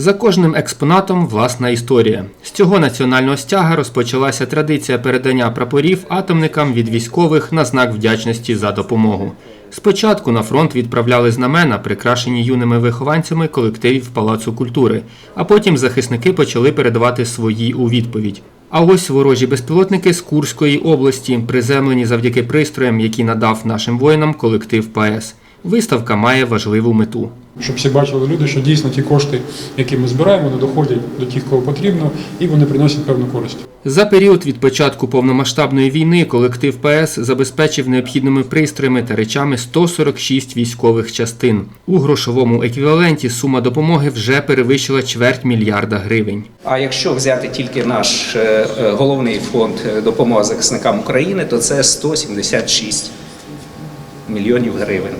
За кожним експонатом власна історія. З цього національного стяга розпочалася традиція передання прапорів атомникам від військових на знак вдячності за допомогу. Спочатку на фронт відправляли знамена, прикрашені юними вихованцями колективів Палацу культури, а потім захисники почали передавати свої у відповідь. А ось ворожі безпілотники з Курської області, приземлені завдяки пристроям, які надав нашим воїнам колектив ПАЕС. Виставка має важливу мету. Щоб всі бачили люди, що дійсно ті кошти, які ми збираємо, вони доходять до тих, кого потрібно, і вони приносять певну користь. За період від початку повномасштабної війни колектив ПС забезпечив необхідними пристроями та речами 146 військових частин. У грошовому еквіваленті сума допомоги вже перевищила чверть мільярда гривень. А якщо взяти тільки наш е, е, головний фонд е, допомоги захисникам України, то це 176 мільйонів гривень.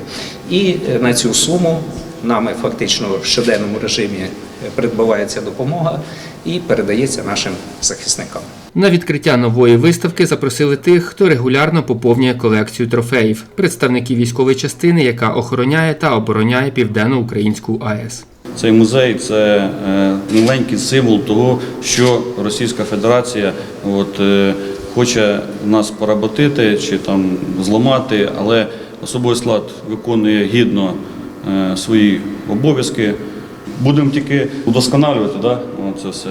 І на цю суму нами фактично в щоденному режимі е, придбавається допомога і передається нашим захисникам. На відкриття нової виставки запросили тих, хто регулярно поповнює колекцію трофеїв, представників військової частини, яка охороняє та обороняє південно-українську АЕС. Цей музей це е, маленький символ того, що Російська Федерація от, е, хоче нас поработити чи там зламати, але особовий склад виконує гідно свої обов'язки. Будемо тільки удосконалювати да? це все,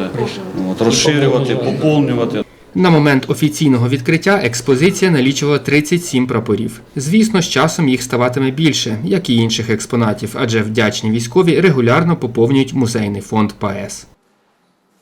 от, розширювати, поповнювати. На момент офіційного відкриття експозиція налічувала 37 прапорів. Звісно, з часом їх ставатиме більше, як і інших експонатів, адже вдячні військові регулярно поповнюють музейний фонд ПАЕС.